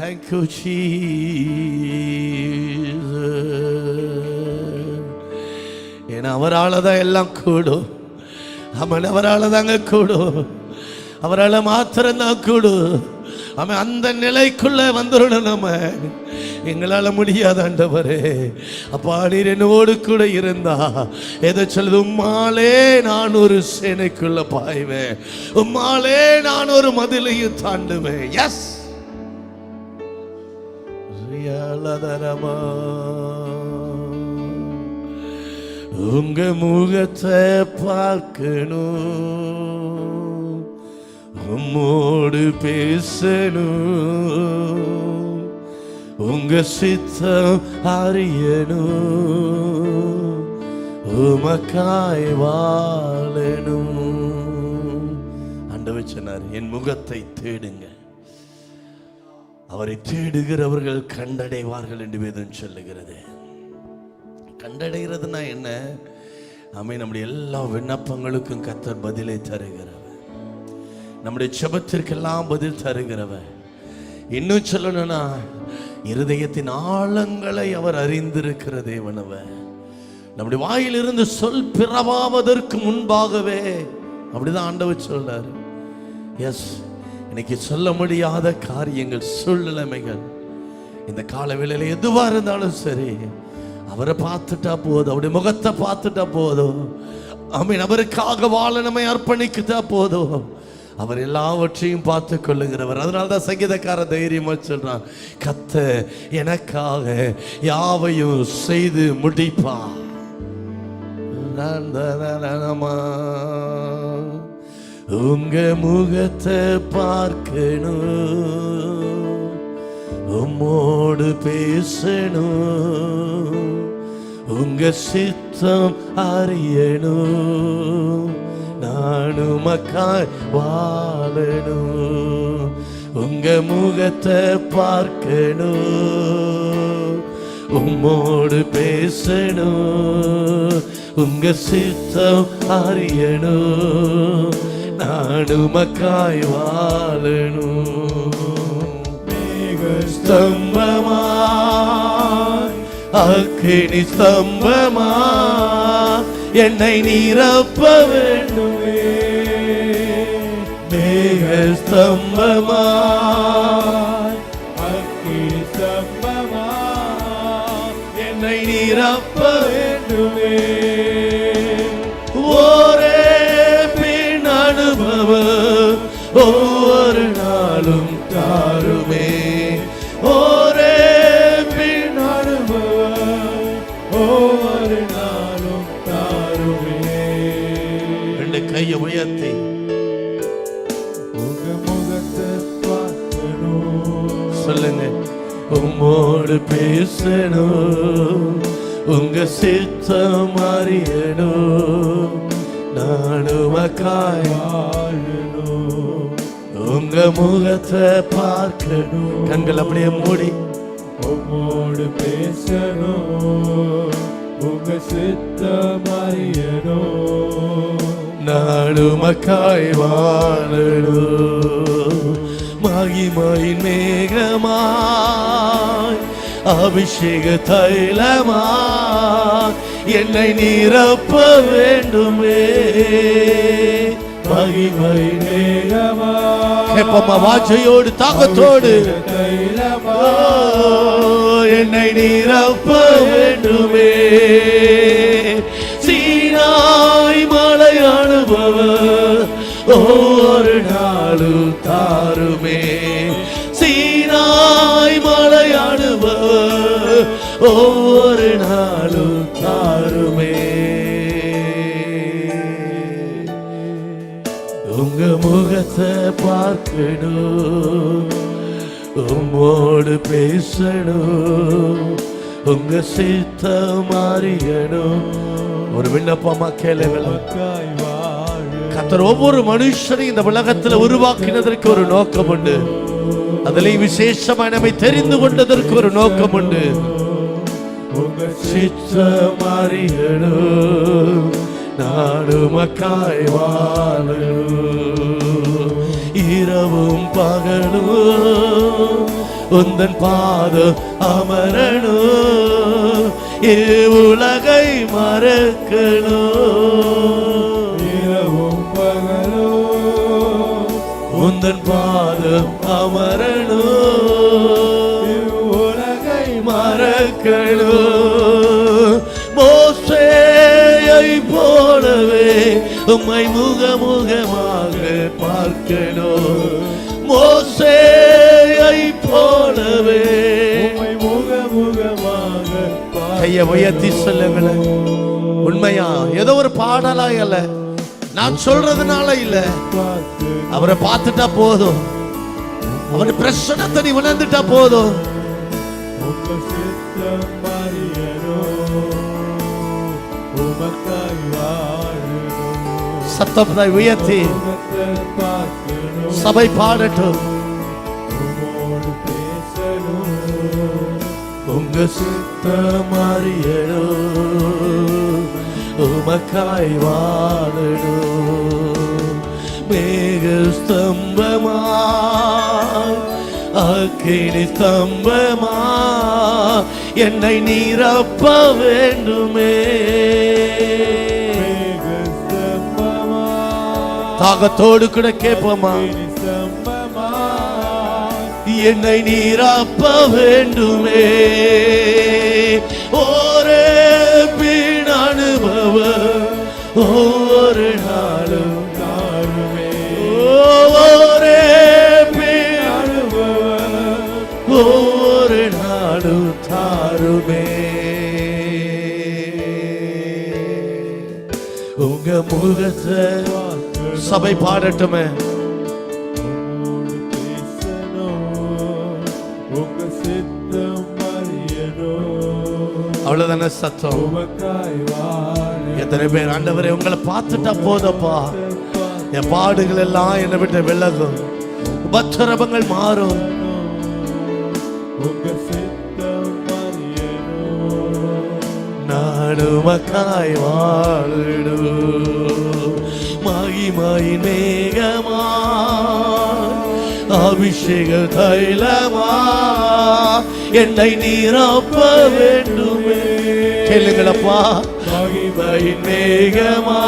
Thank you ஏன்னா அவரால் தான் எல்லாம் கூடும். அவன் அவரால் தாங்க கூடும். அவரால் மாத்திரம்தான் கூடும். அவன் அந்த நிலைக்குள்ளே வந்துடணும் நம்ம. எங்களால் முடியாத ஆண்டவரே. அப்பா நீர் என்னோடு கூட இருந்தா. எதை சொல்லுது? உம்மாலே நான் ஒரு சேனைக்குள்ள பாய்வேன். உம்மாலே நான் ஒரு மதிலையும் தாண்டுவேன். எஸ் ரியாலதரமா உங்க முகத்தை பார்க்கணும். உம்மோடு பேசணும். உங்க சித்தம் அறியணும். உமக்காய் வாழணும். ஆண்டவர் சொன்னார் என் முகத்தை தேடுங்க. அவரை தேடுகிறவர்கள் கண்டடைவார்கள் என்று வேதம் சொல்லுகிறது. கண்டடைகிறதுனா என்ன? அமை நம்முடைய எல்லா விண்ணப்பங்களுக்கும் கத்தர் பதிலை தருகிறவர். நம்முடைய செபத்திற்கெல்லாம் பதில் தருகிறவர். இன்னும் சொல்லணும்னா இருதயத்தின் ஆழங்களை அவர் அறிந்திருக்கிற தேவனவர் நம்முடைய வாயிலிருந்து சொல் பிறவாவதற்கு முன்பாகவே அப்படிதான் ஆண்டவர் சொல்றாரு. எஸ் இன்னைக்கு சொல்ல முடியாத காரியங்கள் சூழ்நிலைமைகள். இந்த கால எதுவாக எதுவா இருந்தாலும் சரி அவரை பார்த்துட்டா போதும் அவருடைய முகத்தை பார்த்துட்டா போதும். அமீன் அவருக்காக வாழ நம்மை அர்ப்பணிக்கிட்டா போதும். அவர் எல்லாவற்றையும் பார்த்து கொள்ளுகிறவர். அதனால தான் சங்கீதக்கார தைரியமா சொல்றான் கத்த எனக்காக யாவையும் செய்து முடிப்பா உங்க முகத்தை பார்க்கணும். உம்மோடு பேசணும். உங்க சித்தம் அறியணும். நானும் மக்காய் வாழணும். உங்க முகத்தை பார்க்கணும். உம்மோடு பேசணும். உங்க சித்தம் அறியணும். நான் உமக்காய் வாழணும் ஸ்தம்பமாய் அக்கினி ஸ்தம்பமா என்னை நிரப்ப வேண்டுமே. மேக ஸ்தம்பமாய் அக்கினி ஸ்தம்பமா என்னை நிரப்ப வேண்டுமே. ஒவ்வொரு நாளும் தாருமே. ஒரே பின் அனுபவம் ஒவ்வொரு நாளும் தாருமே. ரெண்டு கையை உயர்த்தி. உங்க முகத்தை பார்க்கணும். சொல்லுங்க. உம்மோடு பேசணும். உங்க சித்தம் அறியணும். நானும் அக்காய் வாழணும் உங்க முகத்தை பார்க்கணும். கண்கள் அப்படியே மூடி. உம்மோடு பேசணும். உங்க சித்தம் அறியணும். நானும் அக்காய் வாழணும். மகிமையின் மேகமாய் அபிஷேக தைலமாய் என்னை நிரப்ப வேண்டுமே. கேப்பம்மா வாஞ்சையோடு தாகத்தோடு. என்னை நிரப்ப வேண்டுமே. சீனாய் மலை அனுபவம் ஒவ்வொரு நாளும் தாருமே. சீனாய் மலை அனுபவம் ஒவ்வொரு முகத்தை பார்க்கணும். உம்மோடு பேசணும். உங்க சித்த மாறியணும் ஒரு விண்ணப்பமா கேளுங்களா கத்தர் ஒவ்வொரு மனுஷனையும் இந்த உலகத்துல உருவாக்கினதற்கு ஒரு நோக்கம் உண்டு. அதிலே விசேஷமா நம்மை தெரிந்து கொண்டதற்கு ஒரு நோக்கம் உண்டு. உங்க சித்த மாறியணும் நாடுமக்காய் மக்காய் இரவும் பகலும் உந்தன் பாதம் அமரணும் உலகை மறக்கணும் இரவும் பகலும் உந்தன் பாதம் அமரணும் உலகை மறக்கணும் உம்மை முகமுகமாக பார்க்கணும். மோசேயை போலவே உம்மை முகமுகமாக கைய உயர்த்தி சொல்லுங்களேன். உண்மையா? ஏதோ ஒரு பாடலா இல்ல. நான் சொல்றதுனால இல்ல. அவரை பார்த்துட்டா போதும். அவர் பிரசனத்தை நீ உணர்ந்துட்டா போதும். உங்க சித்தம் சத்தத்தை உயர்த்தி. சபை பாடட்டும். உங்க சித்தம் அறியணும். உமக்காய் வாழணும். மேக ஸ்தம்பமா அக்கினி ஸ்தம்பமா என்னை நீரப்ப வேண்டுமே. தாகத்தோடு கூட கேட்போமா? என்னை நீராப்ப வேண்டுமே. ஒரே பின் அனுபவ ஒவ்வொரு நாளும் தாருமே ஒரே பின் அனுபவம் ஒவ்வொரு நாளும் தாருமே. உங்க முகத்தை சபை பாடட்டுமே. அவ்வளவுதானே சத்தம். எத்தனை பேர் ஆண்டவரை உங்களை பார்த்துட்டா போதப்பா என் பாடுகள் எல்லாம் என்னை விட்டு விலகும். உபத்திரவங்கள் மாறும். நான் உமக்காய் வாழிடும். மகிமாய் மேகமா அபிஷேக தைலமா என்னை நீரப்ப வேண்டுமே. கேளுங்களப்பா மகிமை மேகமா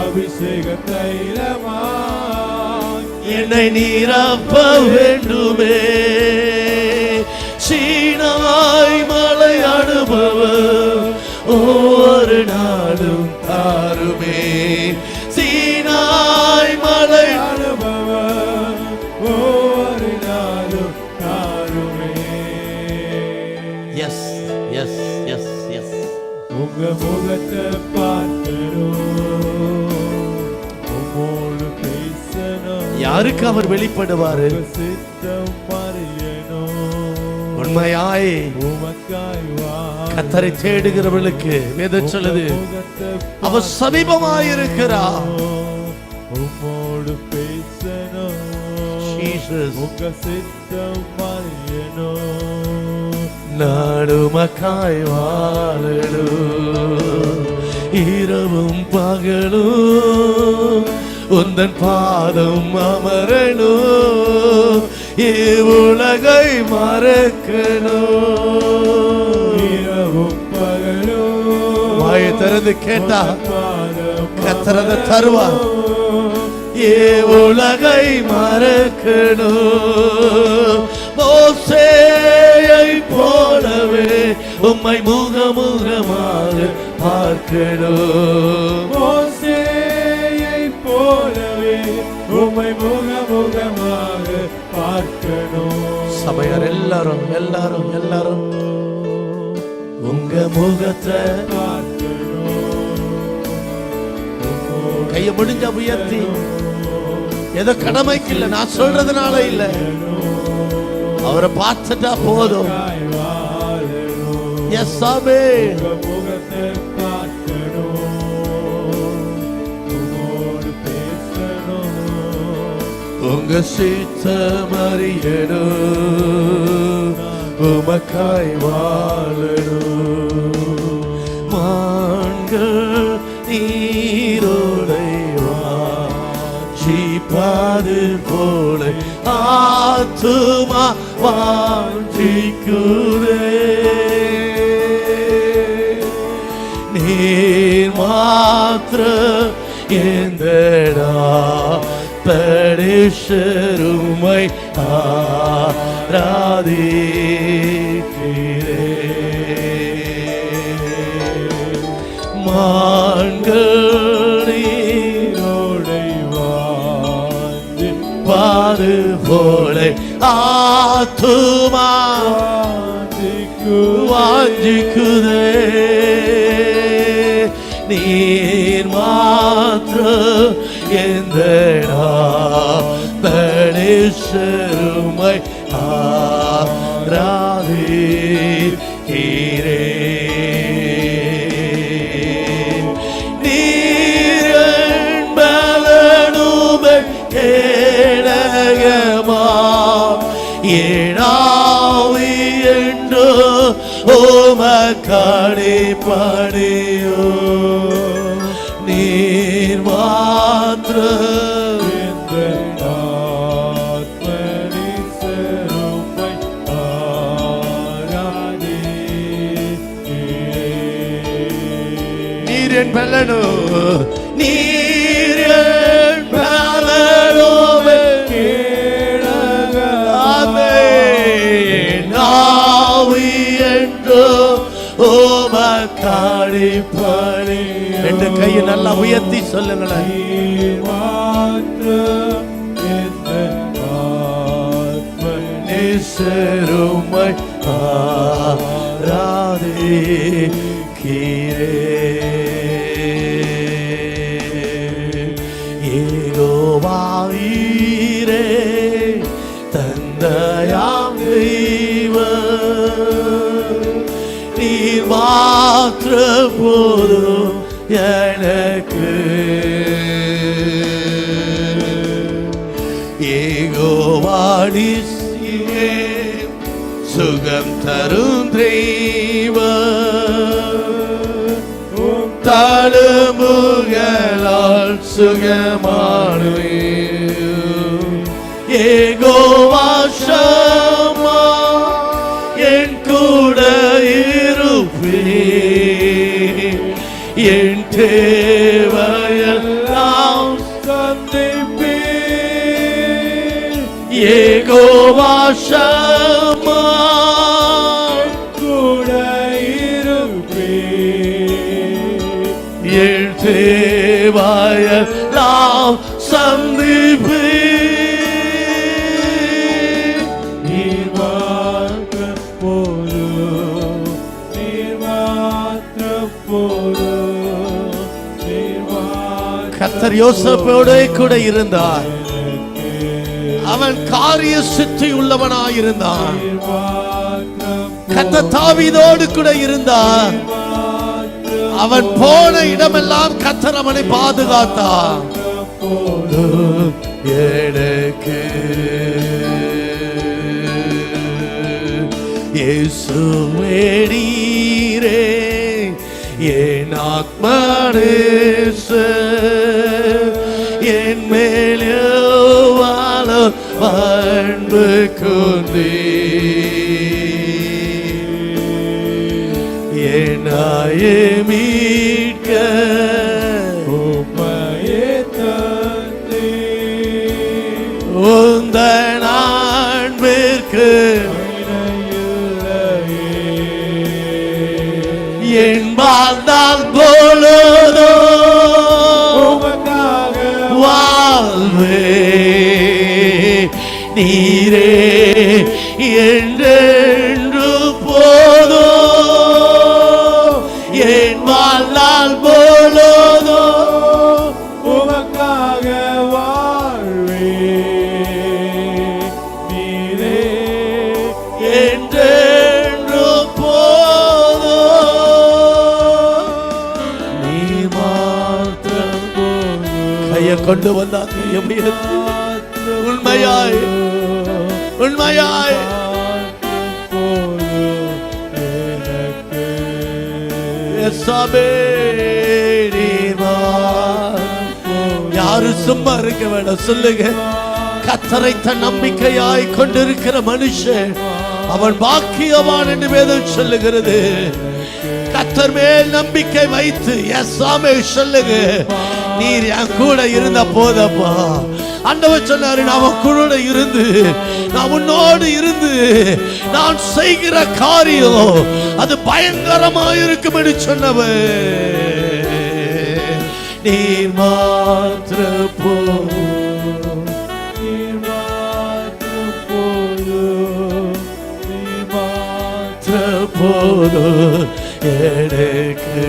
அபிஷேக தைலமா என்னை நீரப்ப வேண்டுமே. சீனாய் மலை அனுபவம் ஒவ்வொரு நாளும் தாருமே. உங்க முகத்தை பார்க்கணும் பேசணும் யாருக்கு அவர் வெளிப்படுவாரு? சித்தம் அறியணும் உண்மையாய். உமக்காய் கத்தரை தேடுகிறவர்களுக்கு வேதம் சொல்லுது. அவர் சமீபமாயிருக்கிறார். உம்மோடு பேசணும். உங்க சித்தம் அறியணும் நாடுமக்காய் வாழணும் இரவும் பகலும் உந்தன் பாதம் அமரணும் இவ்வுலகை மறக்கணும் இரவும் பகலும் வாயை திறந்து கேட்டா பாதம் கத்திரத தருவார். ஏ உலகை மறக்கணும் உம்மை முகமுகமாக பார்க்கணும். மோசேயை போலவே உம்மை முகமுகமாக பார்க்கணும். சபையார் எல்லாரும் எல்லாரும் எல்லாரும் உங்க முகத்தை பார்க்கணும். கைய முடிஞ்ச உயர்த்தி. ஏதோ கடமைக்கு இல்ல நான் சொல்றதுனால இல்ல. அவரை பார்த்துட்டா போதும். எஸ் சாமி உங்க முகத்தை பார்க்கணும் சீத்தம் அறியணும் உமக்காய் வாழணும் மான்கள் நீரோடை வாஞ்சிப்பார் போல ஆத்துமா வாஞ்சிக்குதே. மாத்திர எந்தடா? பரிசருமை ஆராதிக்கிறே மான்கள் நீரோடை வாந்தி பாது போல ஆத்துமா வாஞ்சிக்குதே. எந்த தடேஸ்வருமை ஆராதிக்கிறே நீரன்பலனுமை ஏழாவி என்று ஓமக்காடே படையோ நீர் ஓமக்காடி படி ரெண்டு கையை நல்லா உயர்த்தி சொல்லுங்களேன். நேசருமை ஆராதிக்கிறே போதும் எனக்கு. ஏகோவாடி சுகம் தரும் தெய்வ தழுமுகளால் சுகமானுவே ஏகோவா ஏகோவாசமா என் தேவையெல்லாம் சந்திப்பே கத்தர் யோசப்போட கூட இருந்தார் அவன் காரிய சித்தி உள்ளவனாயிருந்தான். கத்த தாவிதோடு கூட இருந்தான். அவன் போன இடமெல்லாம் கத்தர் அவனை பாதுகாத்தான். எனக்கு இயேசுவேடீரே என் ஆத்மனேச என் மேல் நீரே என்றென்று போதோ என் வாழ்நாள் பொழுதோ உமக்காக வாழ்வே. நீரே என்றென்று போதோ நீ மாத்திரம் கையை கொண்டு வந்தா கையை உயர்த்தி வா. யாரும் சும்மா இருக்க வேண்டாம் சொல்லுங்க. கத்தரை தன் நம்பிக்கையாய் கொண்டிருக்கிற மனுஷன் அவன் பாக்கியவான் என்று வேதம் சொல்லுகிறது. கத்தர் மேல் நம்பிக்கை வைத்து எஸ்ஸாமே சொல்லுங்க. நீர் என் கூட இருந்த போதப்பா ஆண்டவர் சொன்னாரு நான் உன் இருந்து நான் உன்னோடு இருந்து நான் செய்கிற காரியம் அது பயங்கரமா இருக்கும் என்று சொன்னவர் நீர் மாத்திர போ போதும். எனக்கு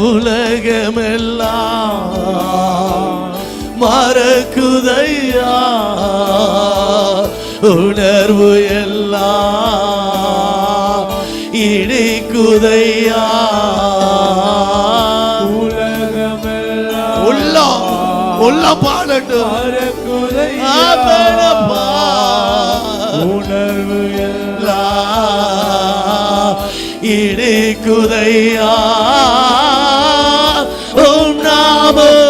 உலகமெல்லாம் மறக்குதையா? உணர்வு எல்லாம் இடிக்குதையா? உள்ளம் உள்ளம் பாடட்டும். உணர்வு எல்லாம் இடிக்குதையா? நாமம்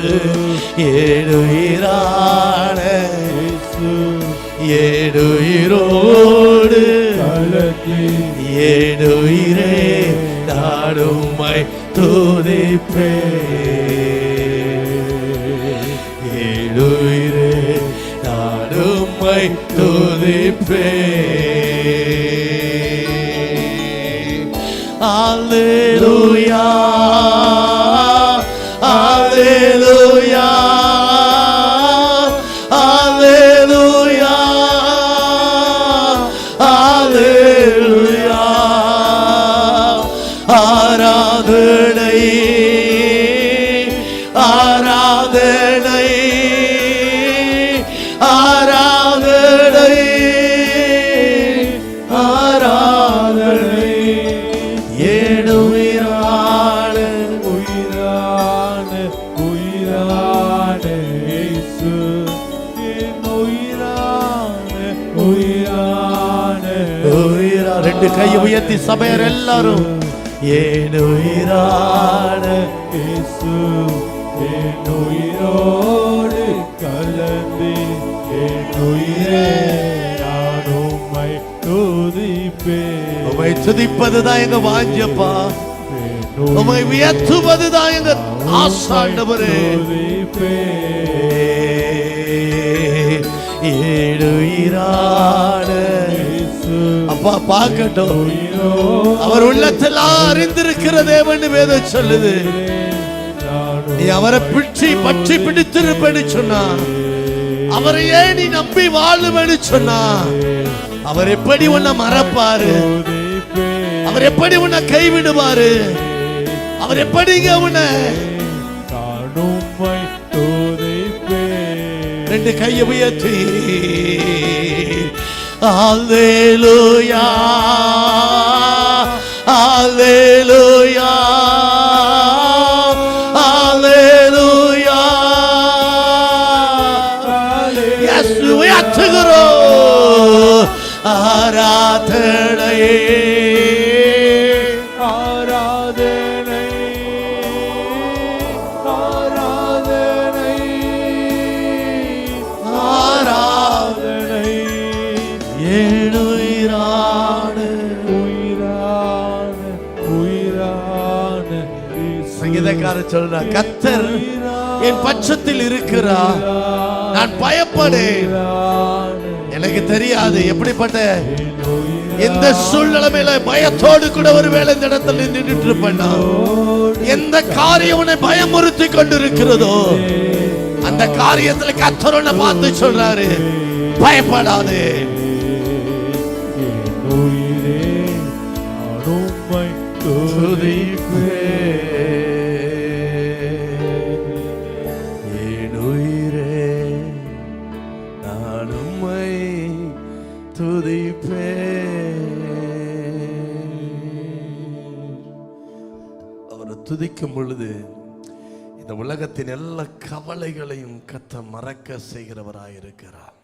இயேசு என் ஏடுயிரே நாடுமை துதிப்பே ஏடுயிரே நாடுமை துதிப்பே Alleluia ரெண்டு கையை உயர்த்தி சபையர் எல்லாரும். ஏன் உயிரான இயேசு என் உயிரோடு கலந்து என் உயிரே நான் உம்மை துதிப்பேன். உமை துதிப்பதுதான் எங்க வாஞ்சப்பா. என் உமை உயர்த்துவதுதான் எங்க ஆசாண்டவரே. ஏழுயிரான அப்பா பார்க்கட்டும். அவர் உள்ளத்தில் அறிந்திருக்கிற தேவன் வேதம் சொல்லுது. நீ அவரை பிடிச்சி பற்றி பிடித்திருப்பேன்னு சொன்னா அவரை நீ நம்பி வாழுவேன்னு சொன்னா அவர் எப்படி உன்னை மறப்பாரு? அவர் எப்படி உன்னை கைவிடுவாரு? அவர் எப்படிங்க உன்னை രണ്ട് കൈ ഉയർത്തി Alleluia, Alleluia, Alleluia. യേശു ഉയർത്തുകോ சங்கீதக்காரர் சொல்றா கத்தர் என் பட்சத்தில் இருக்கிறார். நான் பயப்படேன். எனக்கு தெரியாது எப்படிப்பட்ட எந்த சூழ்நிலைமையில பயத்தோடு கூட ஒருவேளை இந்த இடத்துல நின்றுட்டு இருப்பேன் எந்த காரியம் உன்னை பயமுறுத்தி கொண்டிருக்கிறதோ அந்த காரியத்துல கத்தர் உன்னை பார்த்து சொல்றாரு பயப்படாதே. ஜெபிக்கும் பொழுது இந்த உலகத்தின் எல்லா கவலைகளையும் கத்த மறக்க செய்கிறவராயிருக்கிறார்.